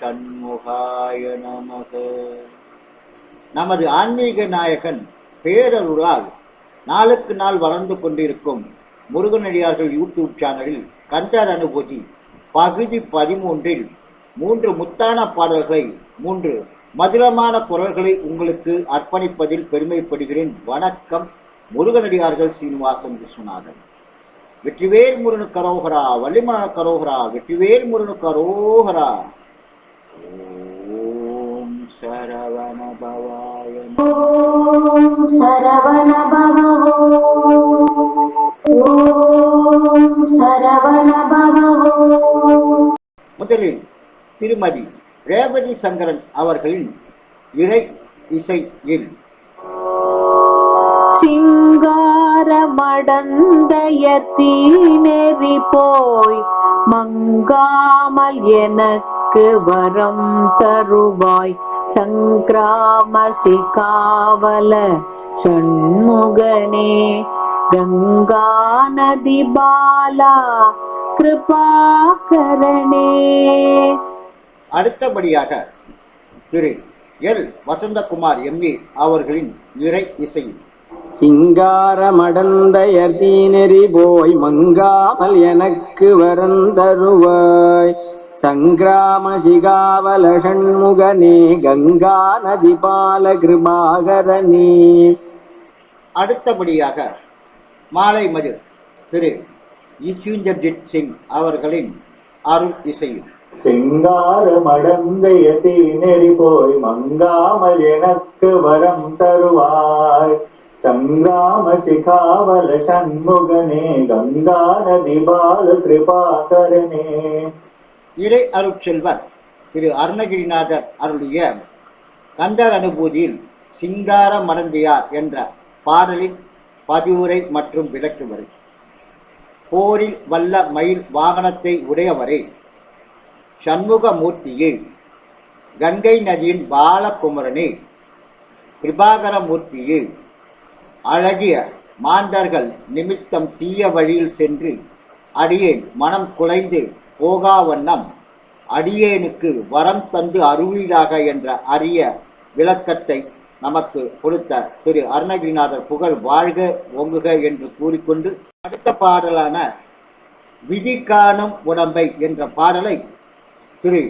ஷண்முகாய நமக. நமது ஆன்மீக நாயகன் பேரருளால் நாளுக்கு நாள் வளர்ந்து கொண்டிருக்கும் முருகனடியார்கள் யூடியூப் சேனலில் கந்தர் அனுபூதி பகுதி பதிமூன்றில் மூன்று முத்தான பாடல்களை மூன்று மதுரமான குரல்களை உங்களுக்கு அர்ப்பணிப்பதில் பெருமைப்படுகிறேன். வணக்கம் முருகனடியார்கள் சீனிவாசன் விஸ்வநாதன். வெற்றிவேல் முருனு கரோகரா வள்ளிமான கரோகரா வெற்றிவேல் முருனு கரோகரா. ஓம் சரவண பவாய ஓம் சரவண பவோ ஓம் சரவண பவோ முதலில் திருமதி ரேவதி சங்கரன் அவர்களின் இறை இசையில். சிங்காரமடந்தயர் தீநெறி போய் மங்காமல் என எனக்கு வரம் தருவாய். சங்கிராம சிகாவல ஷண்முகனே கங்கா நதி பாலா கிருபாகரணே அடுத்தபடியாக திரு எல். வசந்தகுமார் எம்ஏ அவர்களின் இறை இசையில் சிங்காரமடந்தையர் தீநெறி போய் மங்காமல் எனக்கு வரந்தருவாய் சங்கிராம சிகாவல ஷண்முகனே கங்கா நதி பால கிருபாகரனே அடுத்தபடியாக மாலை மதில் திரு ஈஸ்வந்தர்ஜித் சிங் அவர்களின் அருள் இசையில் சிங்கார மடந்தைய தீநெறி போய் மங்காமல் எனக்கு வரம் தருவாய். சங்கிராம சிகாவல சண்முகனே கங்கா நதி பால கிருபாகரனே இறை அருட்செல்வர் திரு அருணகிரிநாதர் அருளிய கந்தர் அனுபூதியில் சிங்கார மடந்தையார் என்ற பாடலின் பதிவுரை மற்றும் விளக்குவரை போரில் வல்ல மயில் வாகனத்தை உடையவரை சண்முகமூர்த்தியே கங்கை நதியின் பாலகுமரனே கிருபாகரமூர்த்தியே அழகிய மாந்தர்கள் நிமித்தம் தீய வழியில் சென்று அடியேன் மனம் குலைந்து போகாவண்ணம். அடியேனுக்கு வரம் தந்து அருவீடாக என்ற அரிய விளக்கத்தை நமக்கு கொடுத்த திரு அருணகிரிநாதர் புகழ் வாழ்க ஓங்குக என்று கூறிக்கொண்டு அடுத்த பாடலான விதி காணும் உடம்பை என்ற பாடலை திரு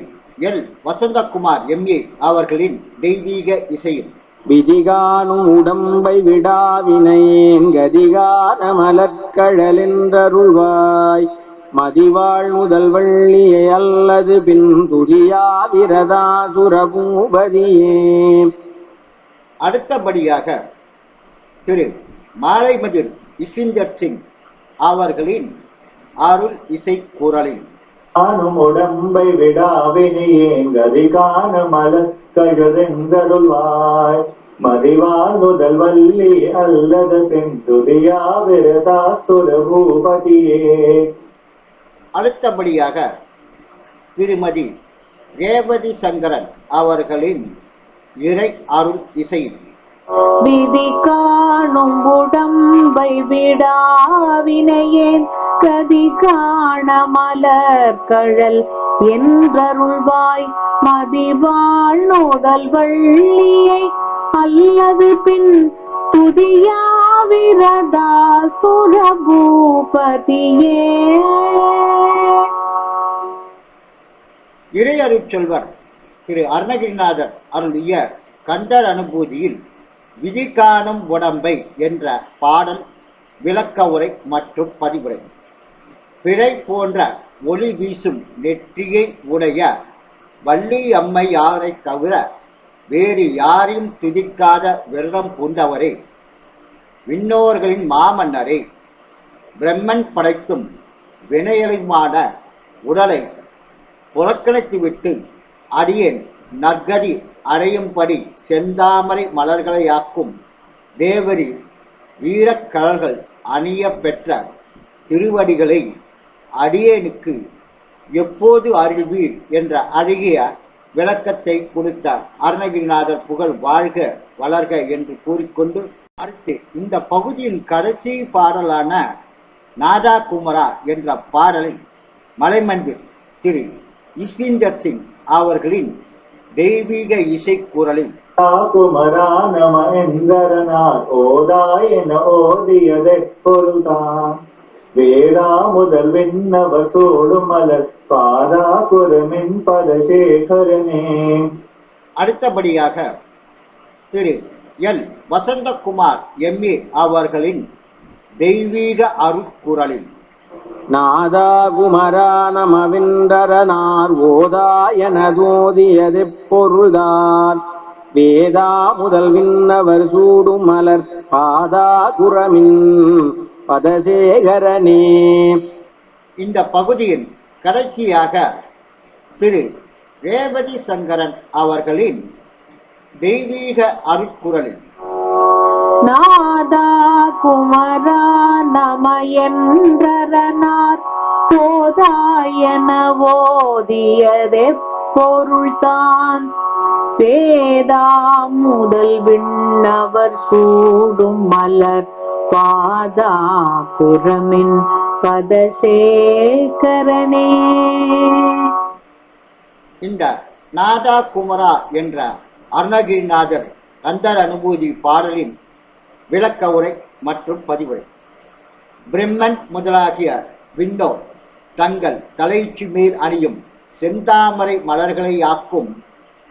எல். வசந்தகுமார் எம்ஏ அவர்களின் தெய்வீக இசையில். விதிகானும் உடம்பை விடாவினையேன் கதிகான மலர்கழலென்றருள்வாய் மதிவாழ் முதல் வள்ளியை அல்லது பின் துரியா விரதா சுரபூபதியே. அடுத்தபடியாக திரு மாலைமதிர் இஸ்விந்தர் சிங் அவர்களின் அருள் இசை குரலில். ஆனும் உடம்பை விடாவினியேன் கதிகான மலக்கழதென்றருள்வாய் மதிவால் முதல் வள்ளி அல்லது பின் துதியா விரதா சுரபூபதியே. அடுத்தபடியாக திருமதி ரேவதி சங்கரன் அவர்களின் இறை அருள் இசையில். விதி காணும் உடம்பை விடாவினையேன் கதி காண மலர் கழல் என்றருள்வாய். மதிவாழ் நோடல் வள்ளியை அல்லது பின் துதியாவிரதா சுரபூபதியே. இறை அருட்செல்வர் திரு அருணகிரிநாதர் அருளிய கந்தர் அனுபூதியில் விதி காணும் உடம்பை என்ற பாடல் விளக்க உரை மற்றும் பதிவுரை. பிறை போன்ற ஒளி வீசும் நெற்றியை உடைய வள்ளி அம்மை யாரை தவிர வேறு யாரையும் துதிக்காத விரதம் பூண்டவரே. விண்ணோர்களின் மாமன்னரே பிரம்மன் படைத்தும் வினையலுமான உடலை புறக்கணித்துவிட்டு அடியேன். நற்கதி அடையும்படி செந்தாமரை மலர்களையாக்கும் தேவரி வீரக்கலர்கள் அணிய பெற்ற திருவடிகளை அடியேனுக்கு எப்போது அருள்வீர் என்ற அழகிய விளக்கத்தை கொடுத்த அருணகிரிநாதர் புகழ் வாழ்க வளர்க என்று கூறிக்கொண்டு அடுத்து இந்த பகுதியின் கடைசி பாடலான நாதா குமரா என்ற பாடலை மலைமந்திர் திரு இஸ்விந்தர் சிங் அவர்களின் தெய்வீக இசைக்குரலில் குமரா நம எந்தரனார் ஓதாயன ஓதியதை பொருள்தான். வேதா முதல் விண்ணவர் சூடும் மலர் பாதா குருமின் பதசேகரனே. அடுத்தபடியாக திரு எல். வசந்தகுமார் எம்ஏ அவர்களின் தெய்வீக அருட்குரலில் நாதா குமரா நமவின்றரனார் ஓதாயனதோதியதெப் பொருள்தான் வேதா முதல் விண்ணவர் சூடும் மலர் பாதா குரமின் பதசேகரனே. இந்த பகுதியில் கடைசியாக திரு ரேவதி சங்கரன் அவர்களின் தெய்வீக அருட்குரலில். குமரா நம என்றரனார் போதாயன ஓதியதே பொருள்தான் வேதா முதல் விண்ணவர் சூடும் மலர் பாதா புறமின் பதசேகரனே. இந்த நாதா குமரா என்ற அருணகிரிநாதர் கந்தர் அனுபூதி பாடலின் விளக்க உரை மற்றும் பதிவுரை பிரம்மன் முதலாகிய விண்டோ தங்கள் தலைச்சு மேல் அணியும் செந்தாமரை மலர்களை ஆக்கும்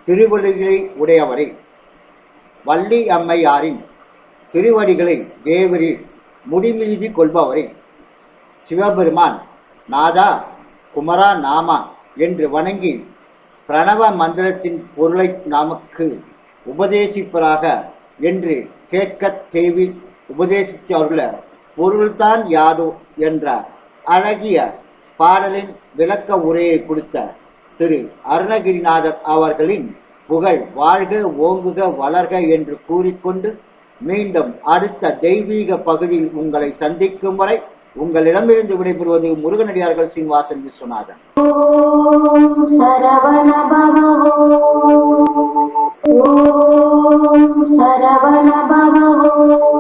திருவடிகளை உடையவரே. வள்ளி அம்மையாரின் திருவடிகளை தேவரி முடிமீதி கொள்பவரே. சிவபெருமான் நாதா குமரா நாமா என்று வணங்கி பிரணவ மந்திரத்தின் பொருளை நமக்கு உபதேசிப்பராக என்று கேட்கத் தேவி உபதேசித்தவர்கள பொருள்தான் யாதோ என்ற அழகிய பாடலின் விளக்க உரையை கொடுத்த திரு அருணகிரிநாதர் அவர்களின் புகழ் வாழ்க ஓங்குக வளர்க என்று கூறிக்கொண்டு மீண்டும் அடுத்த தெய்வீக பகுதியில் உங்களை சந்திக்கும் வரை உங்களிடமிருந்து விடைபெறுவது முருகனடியார்கள் சிங்வாசன் விஸ்வநாதன். சரவண பவோ